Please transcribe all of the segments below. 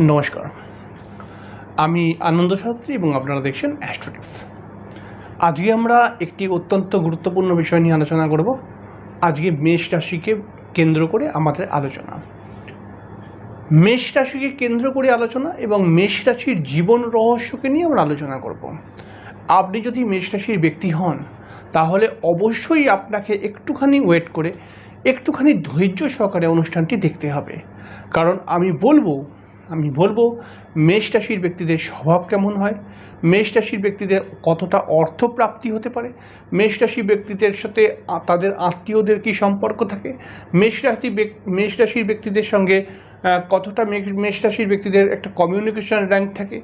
নমস্কার। আমি আনন্দ শাস্ত্রী এবং আপনারা দেখছেন অ্যাস্ট্রোটিপস আজকে আমরা একটি অত্যন্ত গুরুত্বপূর্ণ বিষয় নিয়ে আলোচনা করব। আজকে মেষ রাশিকে কেন্দ্র করে আমাদের আলোচনা। মেষ রাশিকে কেন্দ্র করে আলোচনা এবং মেষ রাশির জীবন রহস্যকে নিয়ে আমরা আলোচনা করব। আপনি যদি মেষ রাশির ব্যক্তি হন, তাহলে অবশ্যই আপনাকে একটুখানি ওয়েট করে, একটুখানি ধৈর্য সহকারে অনুষ্ঠানটি দেখতে হবে। কারণ আমি বলব আমি বলব মেষ রাশির ব্যক্তিদের স্বভাব কেমন হয়? মেষ রাশির ব্যক্তিদের কতটা অর্থপ্রাপ্তি হতে পারে? মেষ রাশি ব্যক্তিদের সাথে তাদের আত্মীয়দের কি সম্পর্ক থাকে? মেষ রাশি মেষ রাশির ব্যক্তিদের সঙ্গে কতটা মেষ- মেষ রাশির ব্যক্তিদের একটা কমিউনিকেশন র্যাঙ্ক থাকে।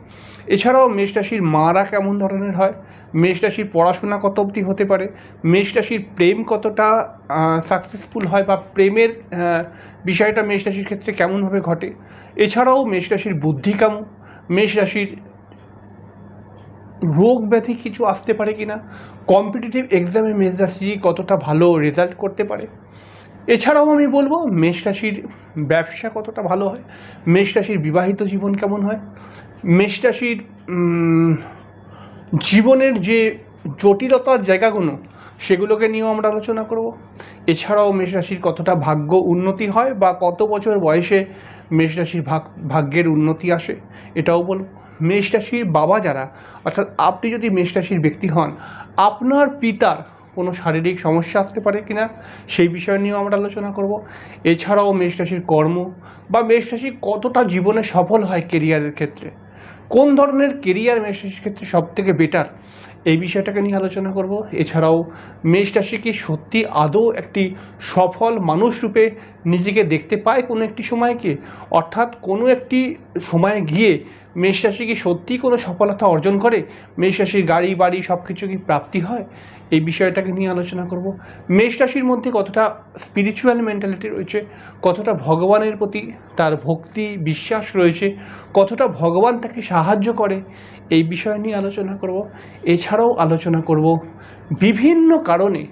এছাড়াও মেষ রাশির মারা কেমন ধরনের হয়? মেষ রাশির পড়াশোনা কত অবধি হতে পারে? মেষ রাশির প্রেম কতটা সাকসেসফুল হয় বা প্রেমের বিষয়টা মেষ রাশির ক্ষেত্রে কেমনভাবে ঘটে? এছাড়াও মেষ রাশির বুদ্ধি কেমন? মেষ রাশির রোগ ব্যাধি কিছু আসতে পারে কি না কম্পিটিটিভ এক্সামে মেষ রাশি কতটা ভালো রেজাল্ট করতে পারে? এছাড়াও আমি বলব, মেষ রাশির ব্যবসা কতটা ভালো হয়, মেষ রাশির বিবাহিত জীবন কেমন হয়, মেষ রাশির জীবনের যে জটিলতার জায়গাগুলো, সেগুলোকে নিয়েও আমরা আলোচনা করব। এছাড়াও মেষ রাশির কতটা ভাগ্য উন্নতি হয় বা কত বছর বয়সে মেষ রাশির ভাগ, ভাগ্যের উন্নতি আসে, এটাও বলব। মেষ রাশির বাবা যারা, অর্থাৎ আপনি যদি মেষ রাশির ব্যক্তি হন, আপনার পিতার কোনো শারীরিক সমস্যা আসতে পারে কিনা সেই বিষয় নিয়েও আমরা আলোচনা করব। এছাড়াও মেষ রাশির কর্ম বা মেষ রাশি কতটা জীবনে সফল হয় কেরিয়ারের ক্ষেত্রে? কোন ধরনের কেরিয়ার মেষ রাশির ক্ষেত্রে সবথেকে বেটার এই বিষয়টাকে নিয়ে আলোচনা করব। এছাড়াও মেষ রাশি কি সত্যি আদৌ একটি সফল মানুষ রূপে নিজেকে দেখতে পায় কোনো একটি সময়কে? অর্থাৎ কোনো একটি সময়ে গিয়ে মেষ রাশি কি সত্যিই কোনো সফলতা অর্জন করে? মেষ রাশির গাড়ি, বাড়ি সব কিছু কি প্রাপ্তি হয়? এই বিষয়টাকে নিয়ে আলোচনা করব। মেষ রাশির মধ্যে কতটা স্পিরিচুয়াল মেন্টালিটি রয়েছে? কতটা ভগবানের প্রতি তার ভক্তি, বিশ্বাস রয়েছে? কতটা ভগবান তাকে সাহায্য করে? এই বিষয় নিয়ে আলোচনা করব। এছাড়াও আলোচনা করব বিভিন্ন কারণে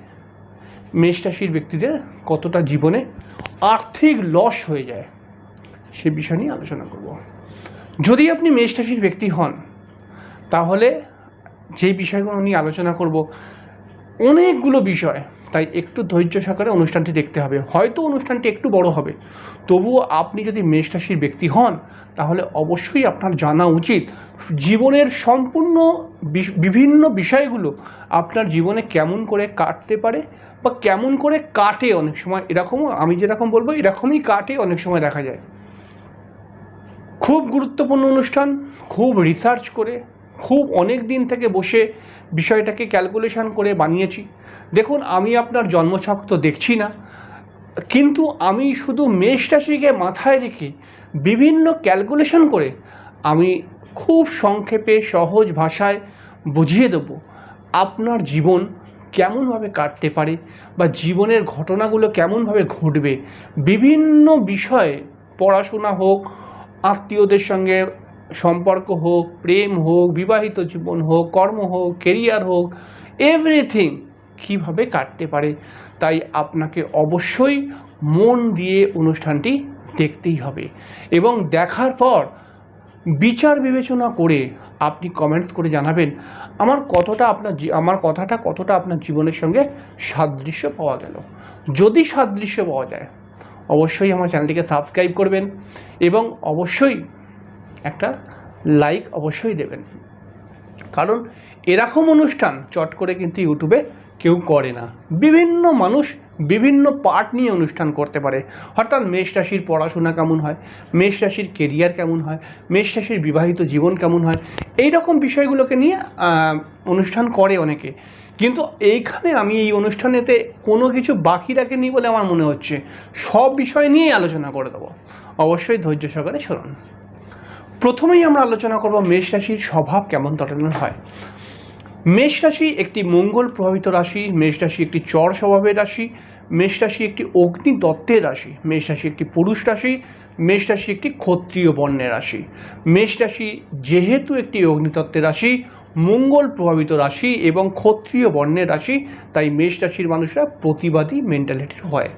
মেষ রাশির ব্যক্তিদের কতটা জীবনে আর্থিক লস হয়ে যায়, সে বিষয় নিয়ে আলোচনা করব। যদি আপনি মেষ রাশির ব্যক্তি হন, তাহলে যেই বিষয়গুলো নিয়ে আলোচনা করব, অনেকগুলো বিষয় তাই একটু ধৈর্য সহকারে অনুষ্ঠানটি দেখতে হবে। হয়তো অনুষ্ঠানটি একটু বড় হবে। তবুও আপনি যদি মেষ রাশির ব্যক্তি হন, তাহলে অবশ্যই আপনার জানা উচিত জীবনের সম্পূর্ণ বিভিন্ন বিষয়গুলো আপনার জীবনে কেমন করে কাটতে পারে বা কেমন করে কাটে অনেক সময়। এরকমও আমি যেরকম বলব, এরকমই কাটে অনেক সময় দেখা যায়। খুব গুরুত্বপূর্ণ অনুষ্ঠান, খুব রিসার্চ করে খুব অনেক দিন থেকে বসে বিষয়টাকে ক্যালকুলেশন করে বানিয়েছি। দেখুন, আমি আপনার জন্মছক তো দেখছি না, কিন্তু আমি শুধু মেষ রাশিকে মাথায় রেখে বিভিন্ন ক্যালকুলেশন করে আমি খুব সংক্ষেপে, সহজ ভাষায় বুঝিয়ে দেবো আপনার জীবন কেমনভাবে কাটতে পারে বা জীবনের ঘটনাগুলো কেমনভাবে ঘটবে। বিভিন্ন বিষয়ে পড়াশোনা হোক, আত্মীয়দের সঙ্গে সম্পর্ক হোক, প্রেম হোক, বিবাহিত জীবন হোক, কর্ম হোক কেরিয়ার হোক এভরিথিং কীভাবে কাটতে পারে? তাই আপনাকে অবশ্যই মন দিয়ে অনুষ্ঠানটি দেখতেই হবে। এবং দেখার পর বিচার বিবেচনা করে আপনি কমেন্টস করে জানাবেন, আমার কতটা আপনার আমার কথাটা কতটা আপনার জীবনের সঙ্গে সাদৃশ্য পাওয়া গেল? যদি সাদৃশ্য পাওয়া যায়, অবশ্যই আমার চ্যানেলটিকে সাবস্ক্রাইব করবেন এবং অবশ্যই একটা লাইক অবশ্যই দেবেন। কারণ এরকম অনুষ্ঠান চট করে কিন্তু ইউটিউবে কেউ করে না। বিভিন্ন মানুষ বিভিন্ন পার্ট নিয়ে অনুষ্ঠান করতে পারে। অর্থাৎ মেষ রাশির পড়াশোনা কেমন হয়? মেষ রাশির কেরিয়ার কেমন হয়? মেষ রাশির বিবাহিত জীবন কেমন হয়? এই রকম বিষয়গুলোকে নিয়ে অনুষ্ঠান করে অনেকে। কিন্তু এইখানে আমি এই অনুষ্ঠানেতে কোনো কিছু বাকি রাখেনি বলে আমার মনে হচ্ছে। সব বিষয় নিয়েই আলোচনা করে দেবো। অবশ্যই ধৈর্য সহকারে শুনুন। প্রথমেই আমরা আলোচনা করব মেষ রাশির স্বভাব কেমন ধরনের হয়। মেষ রাশি একটি মঙ্গল প্রভাবিত রাশি, মেষ রাশি একটি চর স্বভাবের রাশি, মেষ রাশি একটি অগ্নি দত্তের রাশি, মেষ রাশি একটি পুরুষ রাশি, মেষ রাশি একটি ক্ষত্রিয় বর্ণের রাশি। মেষ রাশি যেহেতু একটি অগ্নিতত্ত্বের রাশি মঙ্গল প্রভাবিত রাশি এবং ক্ষত্রিয় বর্ণের রাশি, তাই মেষ রাশির মানুষরা প্রতিবাদী মেন্টালিটির হয়।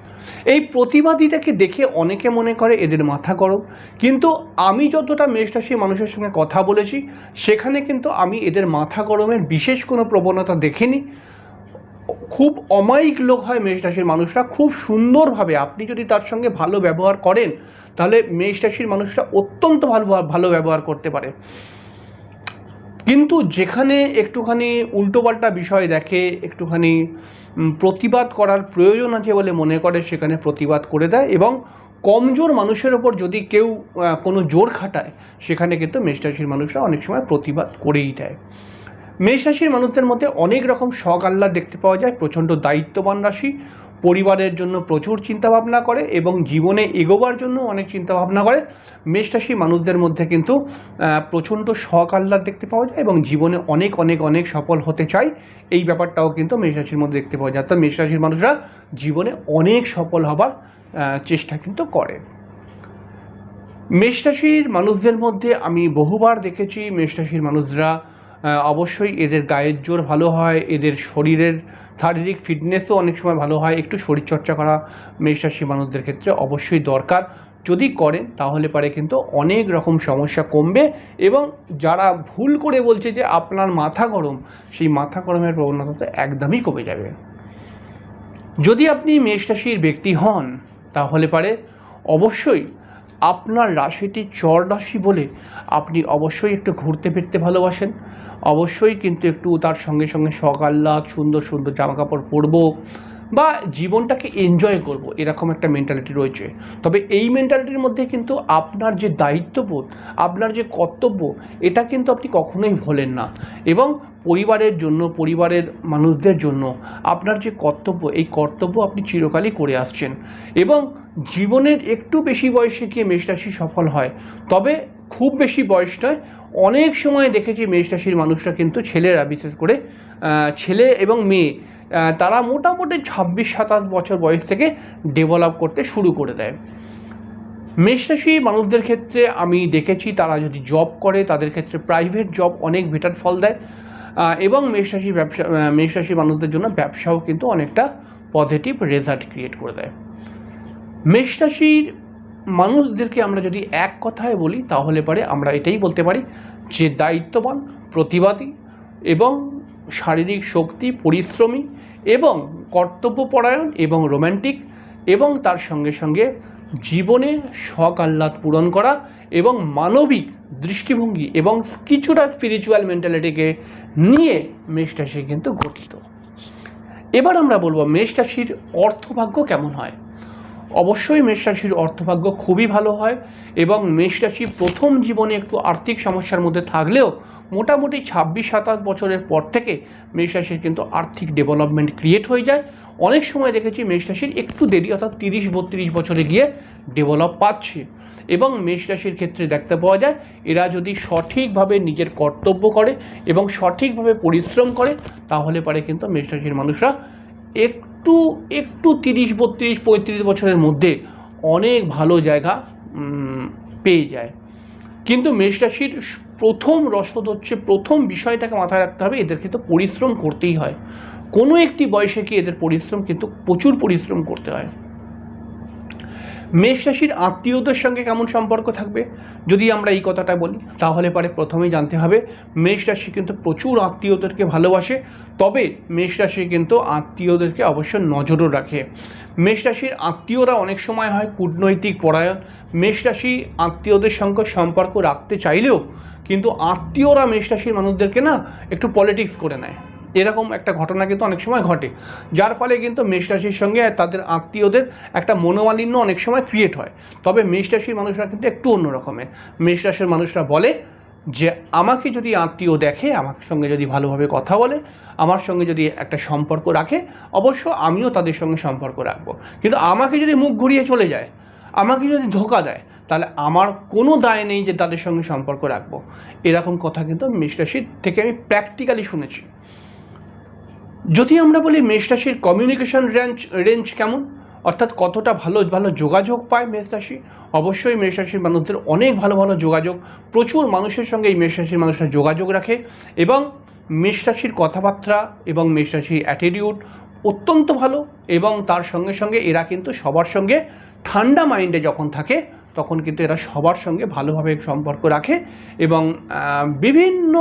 এই প্রতিবাদীটাকে দেখে অনেকে মনে করে এদের মাথা গরম। কিন্তু আমি যতটা মেষ রাশির মানুষের সঙ্গে কথা বলেছি, সেখানে কিন্তু আমি এদের মাথা গরমের বিশেষ কোনো প্রবণতা দেখিনি। খুব অমায়িক লোক হয় মেষ রাশির মানুষরা। খুব সুন্দরভাবে আপনি যদি তার সঙ্গে ভালো ব্যবহার করেন, তাহলে মেষ রাশির মানুষরা অত্যন্ত ভালো ভালো ব্যবহার করতে পারে। কিন্তু যেখানে একটুখানি উল্টোপাল্টা বিষয় দেখে, একটুখানি প্রতিবাদ করার প্রয়োজন আছে বলে মনে করে, সেখানে প্রতিবাদ করে দেয় এবং কমজোর মানুষের ওপর যদি কেউ কোনো জোর খাটায়, সেখানে কিন্তু মেষরাশির মানুষরা অনেক সময় প্রতিবাদ করেই দেয়। মেষ রাশির মানুষদের মধ্যে অনেক রকম শখ আহ্লাদ দেখতে পাওয়া যায়, প্রচণ্ড দায়িত্ববান রাশি পরিবারের জন্য প্রচুর চিন্তাভাবনা করে এবং জীবনে এগোবার জন্য অনেক চিন্তাভাবনা করে। মেষ রাশির মানুষদের মধ্যে কিন্তু প্রচণ্ড শখ আহ্লাদ দেখতে পাওয়া যায় এবং জীবনে অনেক অনেক অনেক সফল হতে চায়। এই ব্যাপারটাও কিন্তু মেষ রাশির মধ্যে দেখতে পাওয়া যায়। অর্থাৎ মেষ রাশির মানুষরা জীবনে অনেক সফল হবার চেষ্টা কিন্তু করে। মেষরাশির মানুষদের মধ্যে আমি বহুবার দেখেছি মেষরাশির মানুষরা অবশ্যই এদের গায়ের জোর ভালো হয়, এদের শরীরের শারীরিক ফিটনেসও অনেক সময় ভালো হয়। একটু শরীরচর্চা করা মেষরাশি মানুষদের ক্ষেত্রে অবশ্যই দরকার। যদি করেন, তাহলে পারে কিন্তু অনেক রকম সমস্যা কমবে এবং যারা ভুল করে বলছে যে আপনার মাথা গরম, সেই মাথা গরমের প্রবণতা একদমই কমে যাবে। যদি আপনি মেষ রাশির ব্যক্তি হন, তাহলে পারে অবশ্যই আপনার রাশিটি চর রাশি বলে আপনি অবশ্যই একটু ঘুরতে ফিরতে ভালোবাসেন। অবশ্যই কিন্তু একটু তার সঙ্গে সঙ্গে আহ্লাদ সুন্দর সুন্দর জামাকাপড় পরবো বা জীবনটাকে এনজয় করব, এরকম একটা মেন্টালিটি রয়েছে। তবে এই মেন্টালিটির মধ্যে কিন্তু আপনার যে দায়িত্ববোধ, আপনার যে কর্তব্য, এটা কিন্তু আপনি কখনোই ভোলেন না। এবং পরিবারের জন্য, পরিবারের মানুষদের জন্য আপনার যে কর্তব্য, এই কর্তব্য আপনি চিরকালই করে আসছেন। এবং জীবনের একটু বেশি বয়সে গিয়ে মেষরাশি সফল হয়, তবে খুব বেশি বয়স নয় অনেক সময় দেখেছি মেষরাশির মানুষরা কিন্তু ছেলেরা, বিশেষ করে ছেলে এবং মেয়ে তারা মোটামুটি ছাব্বিশ, সাতাশ বছর বয়স থেকে ডেভেলপ করতে শুরু করে দেয়। মেষরাশি মানুষদের ক্ষেত্রে আমি দেখেছি তারা যদি জব করে, তাদের ক্ষেত্রে প্রাইভেট জব অনেক বেটার ফল দেয় এবং মেষরাশি ব্যবসা মেষরাশি মানুষদের জন্য ব্যবসাও কিন্তু অনেকটা পজিটিভ রেজাল্ট ক্রিয়েট করে দেয়। মেষরাশির মানুষদেরকে আমরা যদি এক কথায় বলি, তাহলে পরে আমরা এটাই বলতে পারি যে দায়িত্ববান, প্রতিবাদী এবং শারীরিক শক্তি, পরিশ্রমী এবং কর্তব্যপরায়ণ এবং রোম্যান্টিক এবং তার সঙ্গে সঙ্গে জীবনে শখ আহ্লাদ পূরণ করা এবং মানবিক দৃষ্টিভঙ্গি এবং কিছুটা স্পিরিচুয়াল মেন্টালিটিকে নিয়ে মেষরাশি কিন্তু গঠিত। এবার আমরা বলব মেষ অর্থভাগ্য কেমন হয়? অবশ্যই মেষ রাশির অর্থভাগ্য খুবই ভালো হয় এবং মেষ রাশি প্রথম জীবনে একটু আর্থিক সমস্যার মধ্যে থাকলেও মোটামুটি ছাব্বিশ সাতাশ বছরের পর থেকে মেষ রাশির কিন্তু আর্থিক ডেভেলপমেন্ট ক্রিয়েট হয়ে যায়। অনেক সময় দেখেছি মেষ রাশির একটু দেরি অর্থাৎ তিরিশ বত্রিশ বছরে গিয়ে ডেভেলপ পাচ্ছে এবং মেষ রাশির ক্ষেত্রে দেখতে পাওয়া যায় এরা যদি সঠিকভাবে নিজের কর্তব্য করে এবং সঠিকভাবে পরিশ্রম করে তাহলে পারে কিন্তু মেষ রাশির মানুষরা একটু একটু তিরিশ, বত্রিশ, পঁয়ত্রিশ বছরের মধ্যে অনেক ভালো জায়গা পেয়ে যায়। কিন্তু মেষরাশির প্রথম রসদ হচ্ছে প্রথম বিষয়টাকে মাথায় রাখতে হবে, এদেরকে তো পরিশ্রম করতেই হয়। কোনো একটি বয়সে কি এদের পরিশ্রম কিন্তু প্রচুর পরিশ্রম করতে হয়। মেষ রাশির আত্মীয়দের সঙ্গে কেমন সম্পর্ক থাকবে? যদি আমরা এই কথাটা বলি, তাহলে পরে প্রথমেই জানতে হবে, মেষ রাশি কিন্তু প্রচুর আত্মীয়দেরকে ভালোবাসে, তবে মেষ রাশি কিন্তু আত্মীয়দেরকে অবশ্য নজরও রাখে। মেষ রাশির আত্মীয়রা অনেক সময় হয় কূটনৈতিক পরায়ণ। মেষ রাশি আত্মীয়দের সঙ্গে সম্পর্ক রাখতে চাইলেও কিন্তু আত্মীয়রা মেষ রাশির মানুষদেরকে না একটু পলিটিক্স করে নেয়। এরকম একটা ঘটনা কিন্তু অনেক সময় ঘটে। যার ফলে কিন্তু মেষ রাশির সঙ্গে তাদের আত্মীয়দের একটা মনোমালিন্য অনেক সময় ক্রিয়েট হয়। তবে মেষ রাশির মানুষরা কিন্তু একটু অন্য রকমের। মেষ রাশির মানুষরা বলে যে, আমাকে যদি আত্মীয় দেখে, আমার সঙ্গে যদি ভালোভাবে কথা বলে, আমার সঙ্গে যদি একটা সম্পর্ক রাখে, অবশ্য আমিও তাদের সঙ্গে সম্পর্ক রাখব। কিন্তু আমাকে যদি মুখ ঘুরিয়ে চলে যায়, আমাকে যদি ধোকা দেয়, তাহলে আমার কোনো দায় নেই যে তাদের সঙ্গে সম্পর্ক রাখব। এরকম কথা কিন্তু রাশির থেকে আমি প্র্যাকটিক্যালি শুনেছি। যদি আমরা বলি মেষ রাশির কমিউনিকেশন রেঞ্জ রেঞ্জ কেমন? অর্থাৎ কতটা ভালো ভালো যোগাযোগ পায় মেষ রাশি? অবশ্যই মেষ রাশির মানুষদের অনেক ভালো ভালো যোগাযোগ। প্রচুর মানুষের সঙ্গে এই মেষ রাশির মানুষরা যোগাযোগ রাখে এবং মেষ রাশির কথাবার্তা এবং মেষ রাশির অ্যাটিটিউড অত্যন্ত ভালো এবং তার সঙ্গে সঙ্গে এরা কিন্তু সবার সঙ্গে ঠান্ডা মাইন্ডে যখন থাকে তখন কিন্তু এরা সবার সঙ্গে ভালোভাবে সম্পর্ক রাখে এবং বিভিন্ন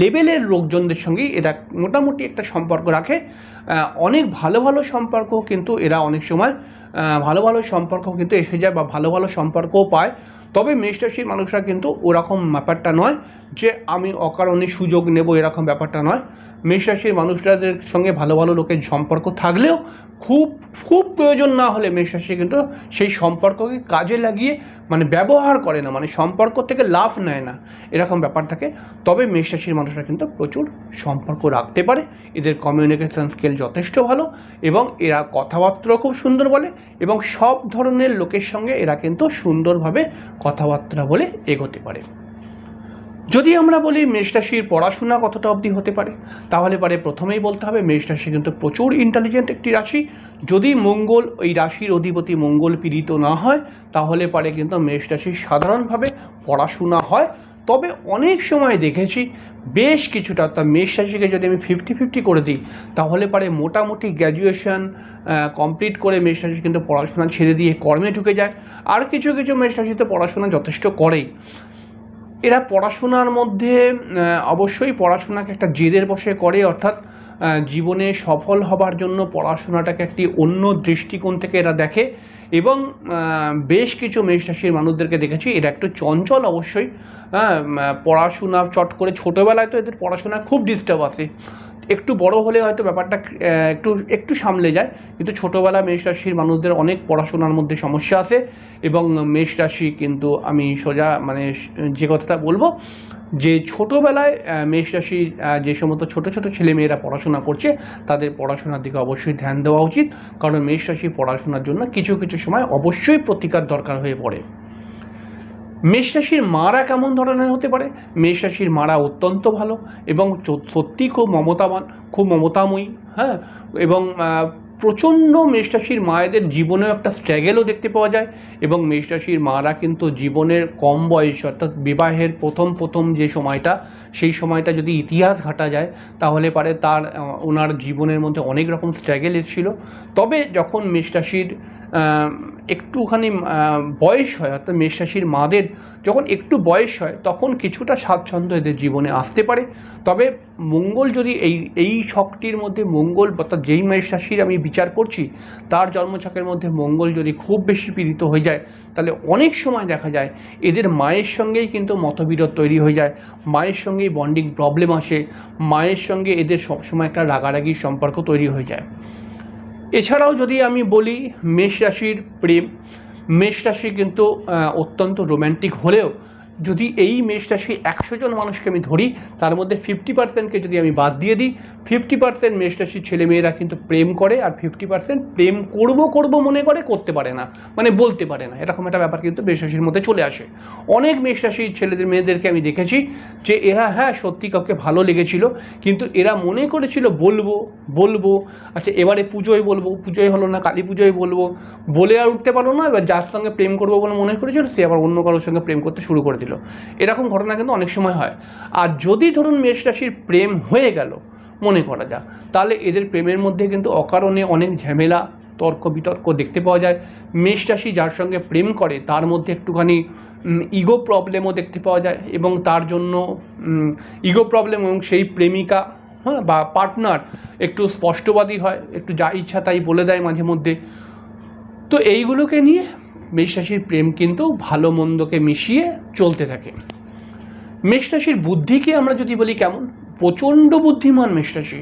লেভেলের লোকজনদের সঙ্গে এরা মোটামুটি একটা সম্পর্ক রাখে। অনেক ভালো ভালো সম্পর্ক কিন্তু এরা অনেক সময় ভালো ভালো সম্পর্ক কিন্তু এসে যায় বা ভালো ভালো সম্পর্কও পায়। তবে মেষ রাশির মানুষরা কিন্তু ওরকম ব্যাপারটা নয় যে আমি অকারণে সুযোগ নেব এরকম ব্যাপারটা নয়। মেষ রাশির মানুষরাদের সঙ্গে ভালো ভালো লোকের সম্পর্ক থাকলেও খুব খুব প্রয়োজন না হলে মেষ রাশি কিন্তু সেই সম্পর্ককে কাজে লাগিয়ে মানে ব্যবহার করে না মানে সম্পর্ক থেকে লাভ নেয় না, এরকম ব্যাপার থাকে। তবে মেষ রাশির মানুষরা কিন্তু প্রচুর সম্পর্ক রাখতে পারে, এদের কমিউনিকেশন স্কিল যথেষ্ট ভালো এবং এরা কথাবার্তাও খুব সুন্দর বলে এবং সব ধরনের লোকের সঙ্গে এরা কিন্তু সুন্দরভাবে কথাবার্তা বলে এগোতে পারে। যদি আমরা বলি মেষ রাশির পড়াশোনা কতটা অবধি হতে পারে, তাহলে পারে প্রথমেই বলতে হবে মেষ রাশি কিন্তু প্রচুর ইন্টেলিজেন্ট একটি রাশি। যদি মঙ্গল, ওই রাশির অধিপতি মঙ্গল পীড়িত না হয়, তাহলে পারে কিন্তু মেষ সাধারণভাবে পড়াশোনা হয়। তবে অনেক সময় দেখেছি বেশ কিছুটা অর্থাৎ মেষ রাশিকে যদি আমি ফিফটি ফিফটি করে দিই, তাহলে পারে মোটামুটি গ্র্যাজুয়েশন কমপ্লিট করে মেষ রাশি কিন্তু পড়াশোনা ছেড়ে দিয়ে কর্মে ঢুকে যায়। আর কিছু কিছু মেষ রাশিতে পড়াশোনা যথেষ্ট করেই। এরা পড়াশোনার মধ্যে অবশ্যই পড়াশোনাকে একটা জেদের বসে করে, অর্থাৎ জীবনে সফল হবার জন্য পড়াশোনাটাকে একটি অন্য দৃষ্টিকোণ থেকে এরা দেখে। এবং বেশ কিছু মেষ রাশির মানুষদেরকে দেখেছি, এরা একটু চঞ্চল অবশ্যই। হ্যাঁ পড়াশোনা চট করে, ছোটোবেলায় তো এদের পড়াশোনা খুব ডিস্টার্ব আছে। একটু বড় হলে হয়তো ব্যাপারটা একটু একটু সামলে যায়, কিন্তু ছোটোবেলা মেষ রাশির মানুষদের অনেক পড়াশোনার মধ্যে সমস্যা আছে এবং মেষ রাশি কিন্তু আমি সোজা মানে যে কথাটা বলব যে ছোটোবেলায় মেষ রাশির যে সমস্ত ছোটো ছোটো ছেলেমেয়েরা পড়াশোনা করছে, তাদের পড়াশোনার দিকে অবশ্যই ধ্যান দেওয়া উচিত। কারণ মেষ রাশি পড়াশোনার জন্য কিছু কিছু সময় অবশ্যই প্রতিকার দরকার হয়ে পড়ে। মেষ রাশির মারা কেমন ধরনের হতে পারে? মেষ রাশির মারা অত্যন্ত ভালো এবং সত্যি খুব মমতাবান, খুব মমতাময়ী হ্যাঁ? এবং প্রচণ্ড মেষ রাশির মায়েদের জীবনেও একটা স্ট্রাগেলও দেখতে পাওয়া যায় এবং মেষ রাশির মারা কিন্তু জীবনের কম বয়স অর্থাৎ বিবাহের প্রথম প্রথম যে সময়টা সেই সময়টা যদি ইতিহাস ঘাটা যায় তাহলে পারে তার ওনার জীবনের মধ্যে অনেক রকম স্ট্রাগেল এসেছিল। তবে যখন মেষ রাশির আহ, একটুখানি বয়স হয়, অর্থাৎ মেষ রাশির মাদের যখন একটু বয়স হয়, তখন কিছুটা স্বাচ্ছন্দ্য এদের জীবনে আসতে পারে। তবে মঙ্গল যদি এই এই ছকটির মধ্যে মঙ্গল, অর্থাৎ যেই মেষ রাশির আমি বিচার করছি, তার জন্মছকের মধ্যে মঙ্গল যদি খুব বেশি পীড়িত হয়ে যায়, তাহলে অনেক সময় দেখা যায় এদের মায়ের সঙ্গেই কিন্তু মতবিরোধ তৈরি হয়ে যায়। মায়ের সঙ্গেই বন্ডিং প্রবলেম আসে। মায়ের সঙ্গে এদের সবসময় একটা রাগারাগির সম্পর্ক তৈরি হয়ে যায়। এছাড়াও যদি আমি বলি মেষ রাশির প্রেম মেষ রাশি কিন্তু অত্যন্ত রোম্যান্টিক হলেও যদি এই মেষ রাশি একশো জন মানুষকে আমি ধরি, তার মধ্যে ফিফটি পার্সেন্টকে যদি আমি বাদ দিয়ে দিই ফিফটি পার্সেন্ট মেষ রাশির ছেলেমেয়েরা কিন্তু প্রেম করে আর ফিফটি পার্সেন্ট প্রেম করব করব মনে করে, করতে পারে না মানে বলতে পারে না। এরকম একটা ব্যাপার কিন্তু মেষ মধ্যে চলে আসে। অনেক মেষ ছেলেদের মেয়েদেরকে আমি দেখেছি যে এরা হ্যাঁ সত্যি কাউকে ভালো লেগেছিল, কিন্তু এরা মনে করেছিল বলব বলব আচ্ছা এবারে পুজোয় বলব, পুজোয় হলো না, কালী পুজোয় বলব, বলে আর উঠতে পারল না, এবার যার সঙ্গে প্রেম করব বলে মনে করেছিল, সে আবার অন্য কারোর সঙ্গে প্রেম করতে শুরু করে দিল। এরকম ঘটনা কিন্তু অনেক সময় হয়। আর যদি ধরুন মেষ রাশির প্রেম হয়ে গেল, মনে করা যাক, তাহলে এদের প্রেমের মধ্যে কিন্তু অকারণে অনেক ঝামেলা, তর্ক বিতর্ক দেখতে পাওয়া যায়। মেষ রাশি যার সঙ্গে প্রেম করে, তার মধ্যে একটুখানি ইগো প্রবলেমও দেখতে পাওয়া যায় এবং তার জন্য ইগো প্রবলেম এবং সেই প্রেমিকা হ্যাঁ বা পার্টনার একটু স্পষ্টবাদী হয়, একটু যা ইচ্ছা তাই বলে দেয় মাঝে মধ্যে। তো এইগুলোকে নিয়ে মেষ রাশির প্রেম কিন্তু ভালো মন্দকে মিশিয়ে চলতে থাকে। মেষ রাশির বুদ্ধিকে আমরা যদি বলি কেমন? প্রচণ্ড বুদ্ধিমান মেষ রাশি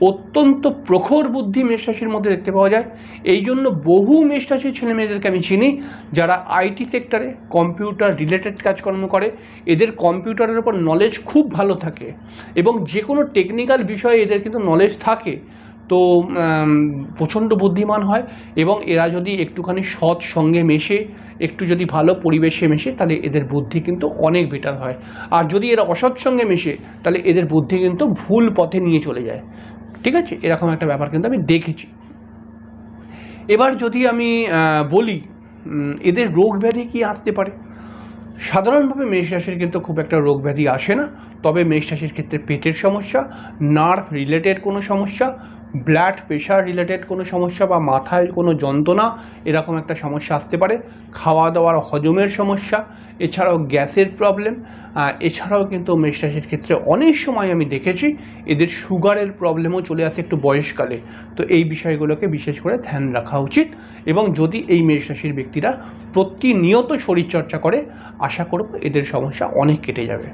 অত্যন্ত প্রখর বুদ্ধি মেষ রাশির মধ্যে দেখতে পাওয়া যায়। এই জন্য বহু মেষ রাশির ছেলে মেয়েদেরকে আমি চিনি যারা আইটি সেক্টরে কম্পিউটার রিলেটেড কাজকর্ম করে। এদের কম্পিউটারের ওপর নলেজ খুব ভালো থাকে এবং যে কোনো টেকনিক্যাল বিষয়ে এদের কিন্তু নলেজ থাকে। তো প্রচণ্ড বুদ্ধিমান হয় এবং এরা যদি একটুখানি সৎ সঙ্গে মেশে, একটু যদি ভালো পরিবেশে মেশে, তাহলে এদের বুদ্ধি কিন্তু অনেক বেটার হয়। আর যদি এরা অসৎ সঙ্গে মেশে, তাহলে এদের বুদ্ধি কিন্তু ভুল পথে নিয়ে চলে যায়। ঠিক আছে? এরকম একটা ব্যাপার কিন্তু আমি দেখেছি। এবার যদি আমি বলি এদের রোগ ব্যাধি কী আসতে পারে? সাধারণভাবে মেষ রাশির কিন্তু খুব একটা রোগ ব্যাধি আসে না। তবে মেষ রাশির ক্ষেত্রে পেটের সমস্যা নার্ভ রিলেটেড কোনো সমস্যা ব্লাড প্রেশার রিলেটেড কোনো সমস্যা বা মাথায় কোনো যন্ত্রণা এরকম একটা সমস্যা আসতে পারে খাওয়া দাওয়ার হজমের সমস্যা, এছাড়াও গ্যাসের প্রবলেম এছাড়াও কিন্তু মেষ রাশির ক্ষেত্রে অনেক সময় আমি দেখেছি এদের সুগারের প্রবলেমও চলে আসে একটু বয়সকালে। তো এই বিষয়গুলোকে বিশেষ করে ধ্যান রাখা উচিত এবং যদি এই মেষ রাশির ব্যক্তিরা প্রতিনিয়ত শরীরচর্চা করে, আশা করব এদের সমস্যা অনেক কেটে যাবে।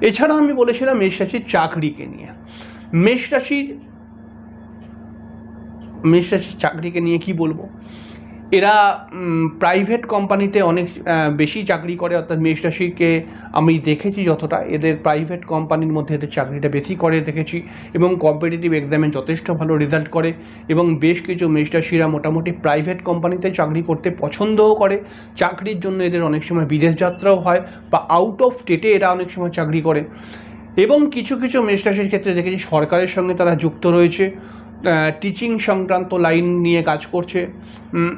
এছাড়াও আমি বলেছিলাম মেষ রাশির চাকরিকে নিয়ে। মেষ রাশির রাশির চাকরিকে নিয়ে কি বলব? এরা প্রাইভেট কোম্পানিতে অনেক বেশি চাকরি করে, অর্থাৎ মেষ আমি দেখেছি যতটা। এদের প্রাইভেট কোম্পানির মধ্যে এদের চাকরিটা বেশি করে দেখেছি এবং কম্পিটিটিভ এক্সামে যথেষ্ট ভালো রেজাল্ট করে এবং বেশ কিছু মেষ রাশিরা মোটামুটি প্রাইভেট কোম্পানিতে চাকরি করতে পছন্দও করে। চাকরির জন্য এদের অনেক সময় বিদেশ যাত্রাও হয় বা আউট অফ স্টেটে এরা অনেক সময় চাকরি করে। এবং কিছু কিছু মেষ রাশির ক্ষেত্রে দেখেছি সরকারের সঙ্গে তারা যুক্ত রয়েছে। টিচিং সংক্রান্ত লাইন নিয়ে কাজ করছে।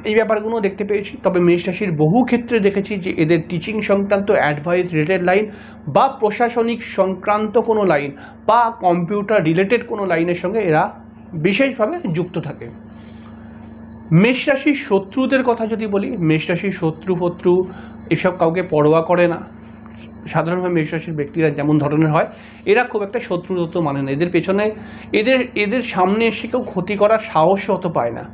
এই ব্যাপারগুলো দেখতে পেয়েছি। তবে মেষ রাশির বহু ক্ষেত্রে দেখেছি যে এদের টিচিং সংক্রান্ত অ্যাডভাইস রিলেটেড লাইন বা প্রশাসনিক সংক্রান্ত কোনো লাইন বা কম্পিউটার রিলেটেড কোনো লাইনের সঙ্গে এরা বিশেষভাবে যুক্ত থাকে। মেষ রাশির শত্রুদের কথা যদি বলি মেষ রাশির শত্রু ফত্রু এসব কাউকে পরোয়া করে না। সাধারণভাবে মেষ রাশির ব্যক্তিরা যেমন ধরনের হয়, এরা খুব একটা শত্রুত মানে না। এদের পেছনে, এদের এদের সামনে এসে কেউ ক্ষতি করার সাহস অত পায় না।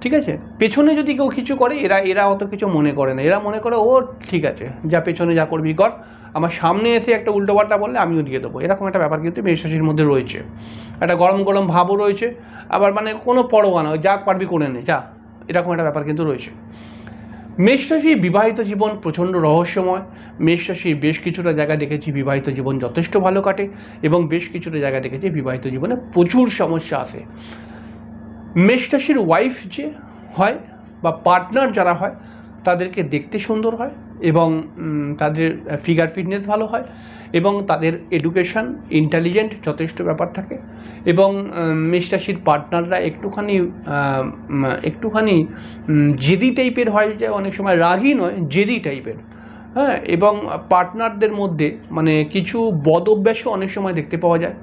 ঠিক আছে? পেছনে যদি কেউ কিছু করে, এরা এরা অত কিছু মনে করে না। এরা মনে করে, ও, ঠিক আছে, যা পেছনে যা করবি কর। আমার সামনে এসে একটা উল্টোপাল্টা বললে আমিও দিয়ে দেবো। এরকম একটা ব্যাপার কিন্তু মেষ রাশির মধ্যে রয়েছে। একটা গরম গরম ভাবও রয়েছে। আবার মানে কোনো পরোয়া না যা পারবি করে নে, যা। এরকম একটা ব্যাপার কিন্তু রয়েছে। মেষ রাশির বিবাহিত জীবন প্রচণ্ড রহস্যময়। মেষ রাশির বেশ কিছুটা জায়গা দেখেছি বিবাহিত জীবন যথেষ্ট ভালো কাটে এবং বেশ কিছুটা জায়গা দেখেছি বিবাহিত জীবনে প্রচুর সমস্যা আসে। মেষ রাশির ওয়াইফ যে হয় বা পার্টনার যারা হয়, তাদেরকে দেখতে সুন্দর হয়। এবং তাদের ফিগার ফিটনেস ভালো হয় এবং তাদের এডুকেশন ইন্টেলিজেন্ট যথেষ্ট ব্যাপার থাকে এবং মেষ পার্টনাররা একটুখানি একটুখানি জেদি টাইপের হয় যে অনেক সময় রাগই নয়, জেদি টাইপের হ্যাঁ এবং পার্টনারদের মধ্যে মানে কিছু বদ অভ্যাসও অনেক সময় দেখতে পাওয়া যায়।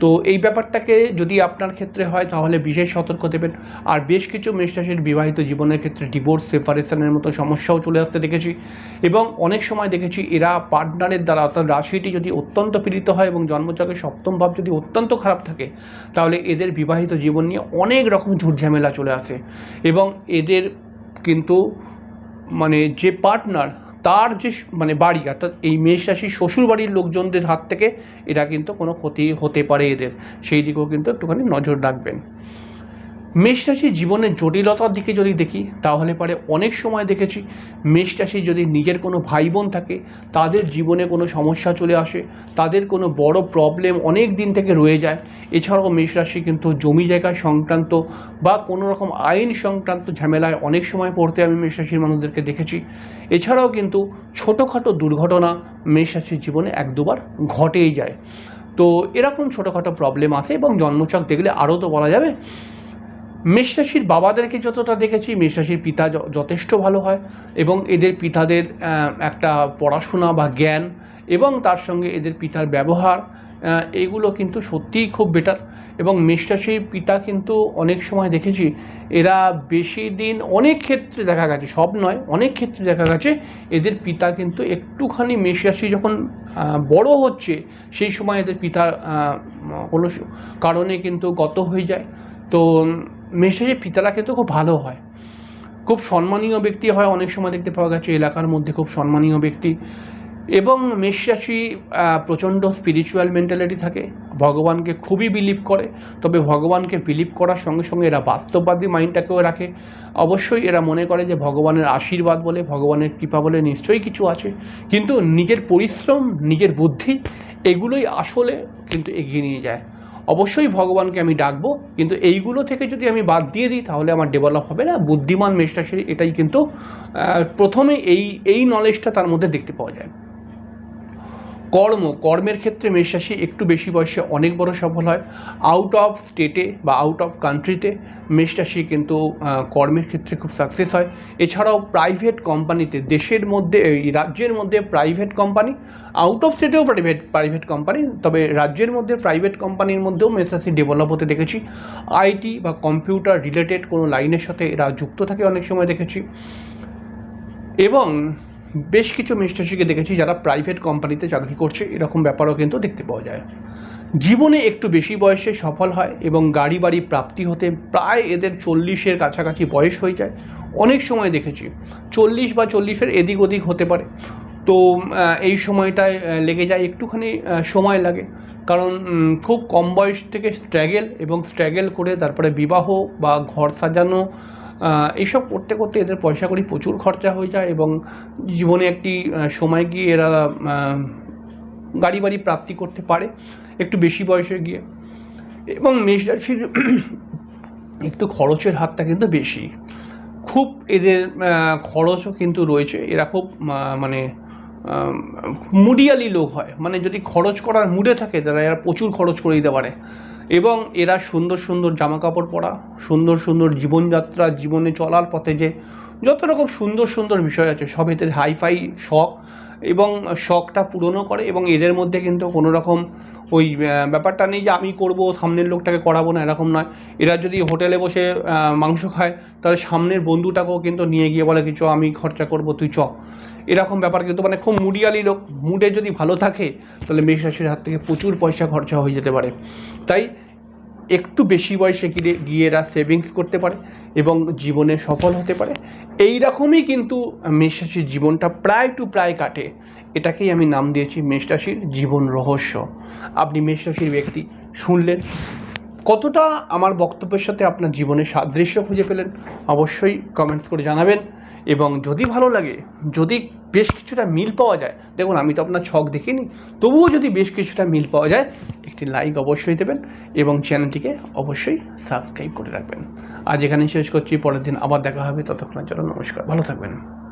তো এই ব্যাপারটাকে যদি আপনার ক্ষেত্রে হয়, তাহলে বিশেষ সতর্ক দেবেন। আর বেশ কিছু মেষরাশির বিবাহিত জীবনের ক্ষেত্রে ডিভোর্স সেপারেশনের মতো সমস্যাও চলে আসতে দেখেছি এবং অনেক সময় দেখেছি এরা পার্টনারের দ্বারা অর্থাৎ রাশিটি যদি অত্যন্ত পীড়িত হয় এবং জন্মচকের সপ্তম ভাব যদি অত্যন্ত খারাপ থাকে, তাহলে এদের বিবাহিত জীবন নিয়ে অনেক রকম ঝুটঝামেলা চলে আসে এবং এদের কিন্তু মানে যে পার্টনার তার যে মানে বাড়ি, অর্থাৎ এই মেষ রাশি শ্বশুর বাড়ির লোকজনদের হাত থেকে এরা কিন্তু কোনো ক্ষতি হতে পারে এদের। সেই দিকেও কিন্তু একটুখানি নজর রাখবেন। মেষ রাশির জীবনের জটিলতার দিকে যদি দেখি, তাহলে পরে অনেক সময় দেখেছি, মেষ রাশি যদি নিজের কোনো ভাই বোন থাকে, তাদের জীবনে কোনো সমস্যা চলে আসে, তাদের কোনো বড় প্রবলেম অনেক দিন থেকে রয়ে যায়। এছাড়াও মেষ রাশি কিন্তু জমি জায়গা সংক্রান্ত বা কোনো রকম আইন সংক্রান্ত ঝামেলায় অনেক সময় পড়তে আমি মেষ রাশির মানুষদেরকে দেখেছি। এছাড়াও কিন্তু ছোটোখাটো দুর্ঘটনা মেষ রাশির জীবনে এক দুবার ঘটেই যায়। তো এরকম ছোটোখাটো প্রবলেম আসে এবং জন্মচক দেখলে আরও তো বলা যাবে মেষরাশির বাবাদেরকে যতটা দেখেছি, মেষরাশির পিতা যথেষ্ট ভালো হয় এবং এদের পিতাদের একটা পড়াশোনা বা জ্ঞান এবং তার সঙ্গে এদের পিতার ব্যবহার এগুলো কিন্তু সত্যিই খুব বেটার এবং মেষরাশির পিতা কিন্তু অনেক সময় দেখেছি, এরা বেশি দিন অনেক ক্ষেত্রে দেখা গেছে, সব নয়, অনেক ক্ষেত্রে দেখা গেছে, এদের পিতা কিন্তু একটুখানি মেষরাশি যখন বড় হচ্ছে, সেই সময় এদের পিতার কোনো কারণে কিন্তু গত হয়ে যায়। তো মেষরাশির পিতারা কিন্তু খুব ভালো হয়। খুব সম্মানীয় ব্যক্তি হয় অনেক সময় দেখতে পাওয়া গেছে, এলাকার মধ্যে খুব সম্মানীয় ব্যক্তি। এবং মেষ রাশি প্রচণ্ড স্পিরিচুয়াল মেন্টালিটি থাকে। ভগবানকে খুবই বিলিভ করে, তবে ভগবানকে বিলিভ করার সঙ্গে সঙ্গে এরা বাস্তববাদী মাইন্ডটাকেও রাখে। অবশ্যই এরা মনে করে যে ভগবানের আশীর্বাদ বলে, ভগবানের কৃপা বলে নিশ্চয়ই কিছু আছে। কিন্তু নিজের পরিশ্রম, নিজের বুদ্ধি, এগুলোই আসলে কিন্তু এগিয়ে নিয়ে যায়। অবশ্যই ভগবানকে আমি ডাকবো, কিন্তু এইগুলো থেকে যদি আমি বাদ দিয়ে দিই, তাহলে আমার ডেভেলপ হবে না। বুদ্ধিমান মেষরাশির এটাই কিন্তু প্রথমে এই এই নলেজটা তার মধ্যে দেখতে পাওয়া যায়। কর্ম, কর্মের ক্ষেত্রে মেষ রাশি একটু বেশি বয়সে অনেক বড় সফল হয়। আউট অফ স্টেটে বা আউট অফ কান্ট্রিতে মেষ রাশি কিন্তু কর্মের ক্ষেত্রে খুব সাকসেস হয়। এছাড়াও প্রাইভেট কোম্পানিতে দেশের মধ্যে, এই রাজ্যের মধ্যে প্রাইভেট কোম্পানি আউট অফ স্টেটেও প্রাইভেট প্রাইভেট কোম্পানি তবে রাজ্যের মধ্যে প্রাইভেট কোম্পানির মধ্যেও মেষ রাশি ডেভেলপ হতে দেখেছি। আইটি বা কম্পিউটার রিলেটেড কোনো লাইনের সাথে এরা যুক্ত থাকে অনেক সময় দেখেছি। এবং বেশ কিছু মিস্টারশিকে দেখেছি যারা প্রাইভেট কোম্পানিতে চাকরি করছে, এরকম ব্যাপারও কিন্তু দেখতে পাওয়া যায়। জীবনে একটু বেশি বয়সে সফল হয় এবং গাড়ি বাড়ি প্রাপ্তি হতে প্রায় এদের চল্লিশের কাছাকাছি বয়স হয়ে যায়। অনেক সময় দেখেছি, চল্লিশ বা চল্লিশের এদিক ওদিক হতে পারে। তো এই সময়টায় লেগে যায় একটুখানি সময় লাগে। কারণ খুব কম বয়স থেকে স্ট্র্যাগেল এবং স্ট্র্যাগেল করে তারপরে বিবাহ বা ঘর সাজানো এইসব করতে করতে এদের পয়সা করি প্রচুর খরচা হয়ে যায় এবং জীবনে একটি সময় গিয়ে এরা গাড়ি বাড়ি প্রাপ্তি করতে পারে একটু বেশি বয়সে গিয়ে। এবং মেষ রাশির একটু খরচের হাতটা কিন্তু বেশি। খুব এদের খরচও কিন্তু রয়েছে। এরা খুব মানে মুডিয়ালি লোক হয়। মানে যদি খরচ করার মুডে থাকে তারা এরা প্রচুর খরচ করে দিতে পারে। এবং এরা সুন্দর সুন্দর জামা কাপড় পরা, সুন্দর সুন্দর জীবনযাত্রা, জীবনে চলার পথে যে যত রকম সুন্দর সুন্দর বিষয় আছে, সব এদের হাইফাই শখ এবং শখটা পূরণও করে এবং এদের মধ্যে কিন্তু কোনো রকম ওই ব্যাপারটা নেই যে আমি করব, সামনের লোকটাকে করাবো না, এরকম নয়। এরা যদি হোটেলে বসে মাংস খায়, তাহলে সামনের বন্ধুটাকেও কিন্তু নিয়ে গিয়ে বলে কি চ, আমি খরচা করব, তুই চ। এরকম ব্যাপার, কিন্তু মানে খুব মুডিয়ালি লোক, মুডে যদি ভালো থাকে, তাহলে মেষ রাশির হাত থেকে প্রচুর পয়সা খরচা হয়ে যেতে পারে। তাই একটু বেশি বয়সে গিয়ে গিয়ে এরা সেভিংস করতে পারে এবং জীবনে সফল হতে পারে। এই রকমই কিন্তু মেষ রাশির জীবনটা প্রায় টু প্রায় কাটে। এটাকেই আমি নাম দিয়েছি মেষ রাশির জীবন রহস্য। আপনি মেষ রাশির ব্যক্তি, শুনলেন। কতটা আমার বক্তব্যের সাথে আপনার জীবনে সাদৃশ্য খুঁজে পেলেন, অবশ্যই কমেন্টস করে জানাবেন। এবং যদি ভালো লাগে, যদি বেশ কিছুটা মিল পাওয়া যায়, দেখুন আমি তো আপনার ছক দেখিনি, তবুও যদি বেশ কিছুটা মিল পাওয়া যায়, একটি লাইক অবশ্যই দেবেন এবং চ্যানেলটিকে অবশ্যই সাবস্ক্রাইব করে রাখবেন। আজ এখানেই শেষ করছি, পরের দিন আবার দেখা হবে, ততক্ষণের জন্য নমস্কার, ভালো থাকবেন।